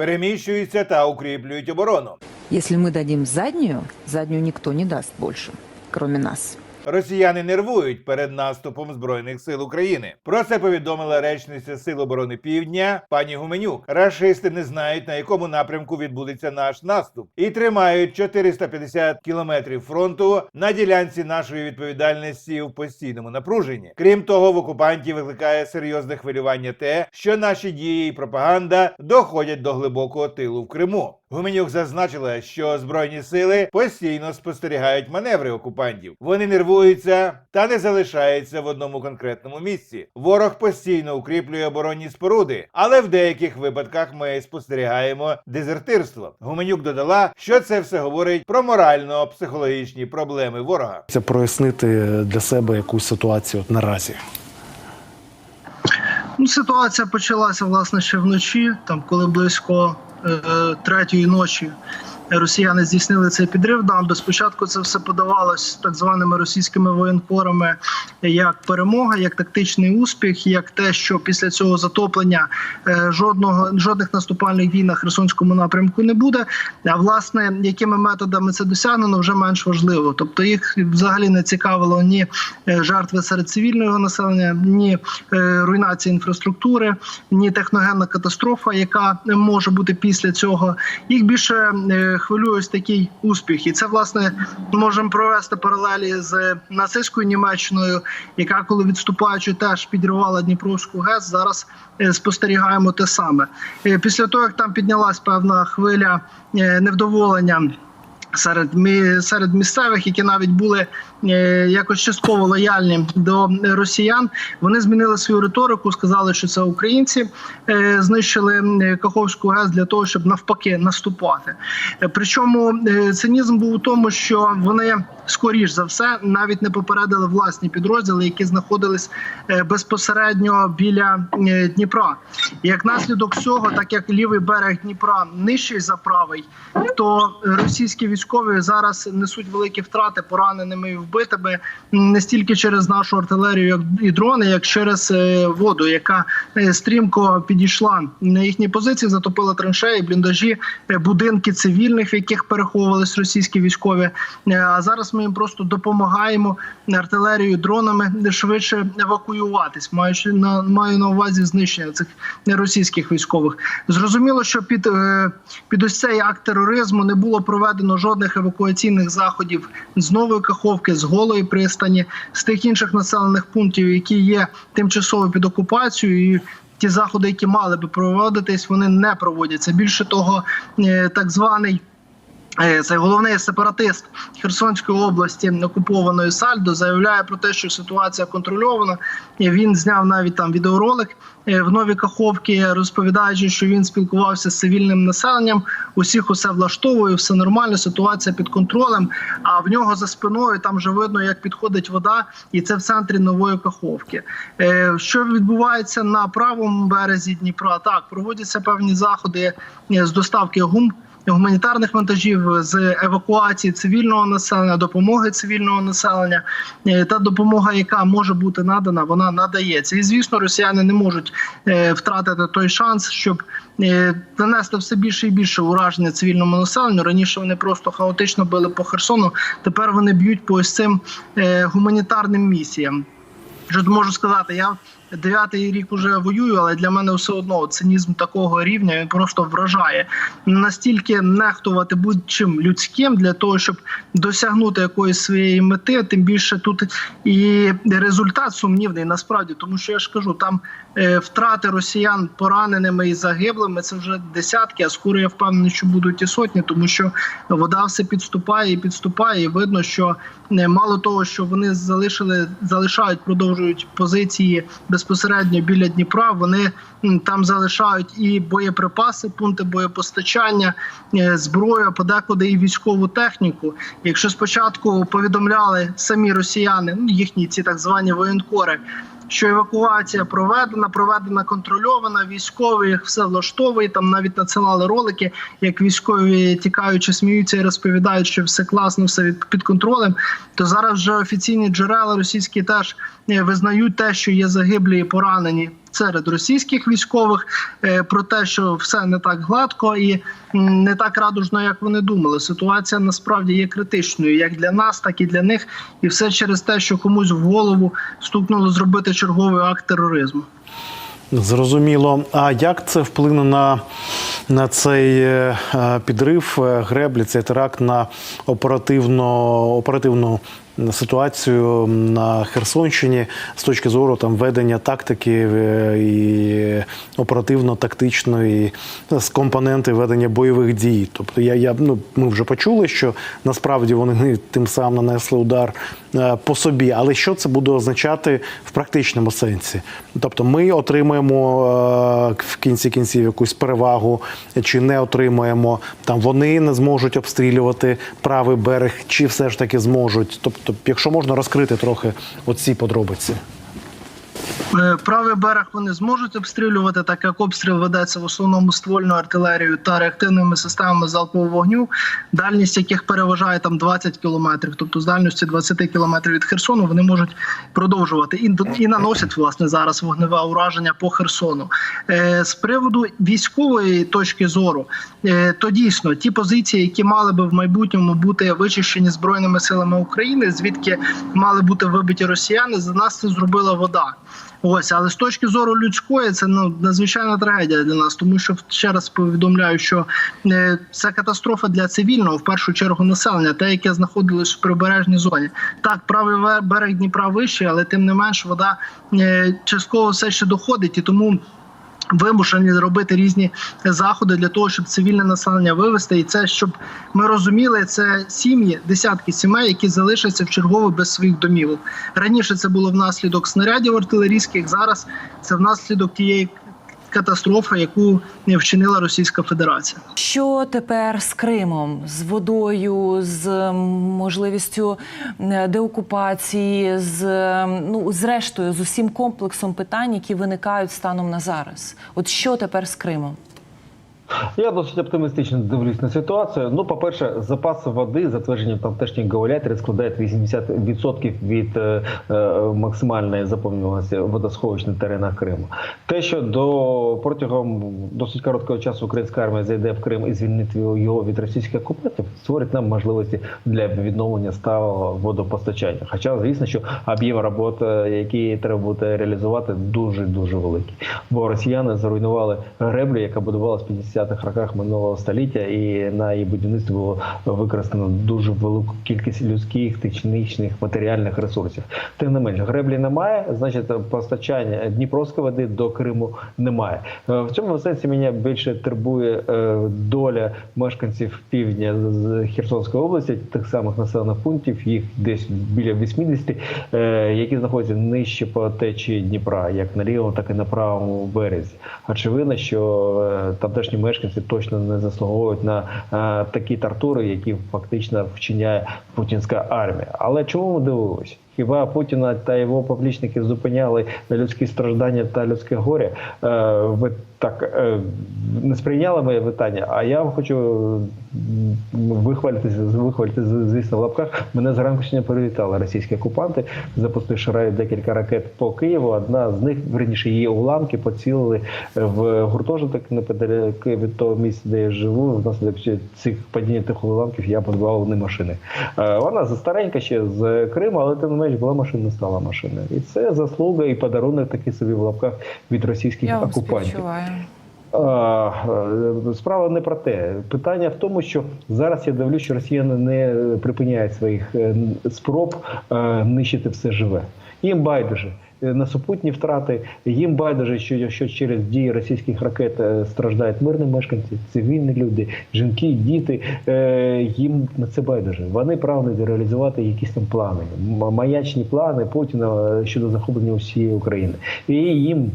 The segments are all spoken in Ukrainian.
переміщуються та укріплюють оборону. Если ми дадим заднюю, заднюю ніхто не дасть больше, крім нас. Росіяни нервують перед наступом збройних сил України. Про це повідомила речниця Сил оборони Півдня пані Гуменюк. Рашисти не знають на якому напрямку відбудеться наш наступ і тримають 450 кілометрів фронту на ділянці нашої відповідальності в постійному напруженні. Крім того, в окупантів викликає серйозне хвилювання те, що наші дії і пропаганда доходять до глибокого тилу в Криму. Гуменюк зазначила, що збройні сили постійно спостерігають маневри окупантів. Вони нервуються та не залишаються в одному конкретному місці. Ворог постійно укріплює оборонні споруди, але в деяких випадках ми спостерігаємо дезертирство. Гуменюк додала, що це все говорить про морально-психологічні проблеми ворога. Це прояснити для себе якусь ситуацію наразі. Ну, ситуація почалася власне ще вночі, там коли близько третьої ночі росіяни здійснили цей підрив дамби. Спочатку це все подавалось так званими російськими воєнкорами як перемога, як тактичний успіх, як те, що після цього затоплення е, жодного жодних наступальних дій на Херсонському напрямку не буде. А власне, якими методами це досягнено, вже менш важливо. Тобто їх взагалі не цікавило ні е, жертви серед цивільного населення, ні е, руйнація інфраструктури, ні техногенна катастрофа, яка може бути після цього. Їх більше е, хвилює ось такий успіх, і це власне можемо провести паралелі з нацистською Німеччиною, яка коли відступаючи теж підривала Дніпровську ГЕС. Зараз е, спостерігаємо те саме. Е, Після того як там піднялась певна хвиля е, невдоволення. Серед мі- серед місцевих, які навіть були е, якось частково лояльні до росіян, вони змінили свою риторику, сказали, що це українці е, знищили Каховську ГЕС для того, щоб навпаки наступати. Е, Причому е, цинізм був у тому, що вони скоріш за все навіть не попередили власні підрозділи, які знаходились е, безпосередньо біля е, Дніпра. Як наслідок цього, так як лівий берег Дніпра нижчий за правий, то російські військові зараз несуть великі втрати пораненими і вбитими не стільки через нашу артилерію, як і дрони, як через е, воду, яка е, стрімко підійшла на їхні позиції, затопила траншеї, бліндажі, е, будинки цивільних, в яких переховувались російські військові. А зараз ми їм просто допомагаємо артилерією, дронами швидше евакуюватись, маючи на маю на увазі знищення цих російських військових. Зрозуміло, що під, під ось цей акт тероризму не було проведено жодних евакуаційних заходів з нової каховки, з голої пристані, з тих інших населених пунктів, які є тимчасово під окупацією. Ті заходи, які мали би проводитись, вони не проводяться. Більше того, е, так званий Це головний сепаратист Херсонської області окупованої Сальдо заявляє про те, що ситуація контрольована. Він зняв навіть там відеоролик е, в новій Каховці, розповідаючи, що він спілкувався з цивільним населенням. Усіх усе влаштовує, все нормально. Ситуація під контролем. А в нього за спиною там вже видно, як підходить вода, і це в центрі нової Каховки. Е, Що відбувається на правому березі Дніпра? Так проводяться певні заходи е, з доставки гум гуманітарних вантажів з евакуації цивільного населення, допомоги цивільного населення. Е, Та допомога, яка може бути надана, вона надається. І звісно, росіяни не можуть е, втратити той шанс, щоб е, нанести все більше і більше ураження цивільному населенню. Раніше вони просто хаотично били по Херсону. Тепер вони б'ють по ось цим е, гуманітарним місіям. Що можу сказати, я дев'ятий рік уже воюю, але для мене все одно цинізм такого рівня він просто вражає. Настільки нехтувати будь-чим людським для того, щоб досягнути якоїсь своєї мети, тим більше тут і результат сумнівний насправді, тому що я ж кажу, там е, втрати росіян пораненими і загиблими це вже десятки, а скоро я впевнений, що будуть і сотні, тому що вода все підступає і підступає. І видно, що е, мало того, що вони залишили, залишають, продовжують позиції безпосередньо біля Дніпра. Вони там залишають і боєприпаси, пункти боєпостачання, е, зброю, подекуди і військову техніку. Якщо спочатку повідомляли самі росіяни, ну їхні ці так звані воєнкори. Що евакуація проведена, проведена контрольована, військові їх все влаштовує. Там навіть надсилали ролики, як військові тікаючи, сміються і розповідають, що все класно, все від- під контролем. То зараз вже офіційні джерела російські теж е, визнають те, що є загиблі і поранені серед російських військових е, про те, що все не так гладко і не так радужно, як вони думали. Ситуація насправді є критичною як для нас, так і для них. І все через те, що комусь в голову стукнуло зробити черговий акт тероризму. Зрозуміло. А як це вплине на, на цей е, е, підрив греблі, цей теракт на оперативно, оперативну ситуацію на Херсонщині з точки зору там ведення тактики е, і оперативно-тактичної з компоненти ведення бойових дій? Тобто я, я ну ми вже почули, що насправді вони тим самим нанесли удар по собі, але що це буде означати в практичному сенсі? Тобто, ми отримаємо е, в кінці кінців якусь перевагу, чи не отримаємо там вони не зможуть обстрілювати правий берег, чи все ж таки зможуть. Тобто, якщо можна розкрити трохи оці подробиці. Е, Правий берег вони зможуть обстрілювати, так як обстріл ведеться в основному ствольною артилерією та реактивними системами залпового вогню, дальність яких переважає там 20 кілометрів, тобто з дальності 20 кілометрів від Херсону, вони можуть продовжувати і, і наносять власне зараз вогневе ураження по Херсону. Е, З приводу військової точки зору, е, то дійсно ті позиції, які мали би в майбутньому бути вичищені збройними силами України, звідки мали бути вибиті росіяни, за нас це зробила вода. Ось, але з точки зору людської, це ну надзвичайна трагедія для нас, тому що ще раз повідомляю, що е, це катастрофа для цивільного, в першу чергу населення, те, яке знаходилось в прибережній зоні. Так, правий берег Дніпра вищий, але тим не менш вода е, частково все ще доходить, і тому. Вимушені робити різні заходи для того, щоб цивільне населення вивести, і це щоб ми розуміли, це сім'ї, десятки сімей, які залишаться в чергово без своїх домівок. Раніше це було внаслідок снарядів артилерійських. Зараз це внаслідок тієї катастрофи, яку вчинила Російська Федерація. Що тепер з Кримом, з водою, з можливістю е, деокупації, з ну зрештою з усім комплексом питань, які виникають станом на зараз? От що тепер з Кримом? Я досить оптимістично дивлюсь на ситуацію. Ну, по-перше, запас води, затвердження тамтешніх гауляторів, складає 80% від е, е, максимальної заповненості водосховищ на теренах Криму. Те, що до протягом досить короткого часу українська армія зайде в Крим і звільнить його від російських окупантів, створить нам можливості для відновлення сталого водопостачання. Хоча, звісно, що об'єм роботи, е, які треба буде реалізувати, дуже дуже великий. Бо росіяни зруйнували греблю, яка будувалася 50 70-х роках минулого століття, і на її будівництво було використано дуже велику кількість людських, технічних, матеріальних ресурсів. Тим не менш, греблі немає, значить, постачання Дніпровської води до Криму немає. Е, в цьому сенсі мене більше турбує е, доля мешканців півдня з Херсонської області, тих самих населених пунктів, їх десь біля 80, е, які знаходяться нижче по течії Дніпра, як на лівому, так і на правому березі. Очевидно, що тамтешні мешканці точно не заслуговують на е, такі тортури, які фактично вчиняє путінська армія. Але чому ми дивилися? Хіба Путіна та його поплічники зупиняли людські страждання та людське горе? Е, ви так е, не сприйняли моє питання, а я хочу вихвалитися, вихвалити, звісно, в лапках. Мене зранку сьогодні привітали російські окупанти, запустивши рай декілька ракет по Києву. Одна з них, верніше, її уламки поцілили в гуртожиток неподалік від того місця, де я живу. Внаслідок цих падіння тих уламків я позбавив не машини. Е, Вона старенька ще з Криму, але тим не менш була машина, стала машина. І це заслуга і подарунок такий собі в лапках від російських Я вам окупантів. співчуваю. Е, Справа не про те. Питання в тому, що зараз я дивлюсь, що росіяни не припиняють своїх е, спроб е, нищити все живе. Їм байдуже на супутні втрати. Їм байдуже, що, якщо через дії російських ракет е, страждають мирні мешканці, цивільні люди, жінки, діти. Е, Їм на це байдуже. Вони прагнуть реалізувати якісь там плани, маячні плани Путіна е, щодо захоплення усієї України. І їм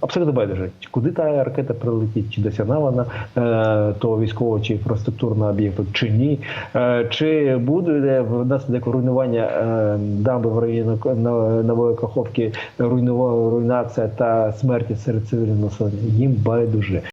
Абсолютно байдуже, куди та ракета прилетить, чи досягне вона е, того військового чи інфраструктурного об'єкту, чи ні, е, чи буде в наслідок руйнування е, дамби в районі Нової- Каховки руйнува- руйнація та смерті серед цивільного населення. Їм байдуже.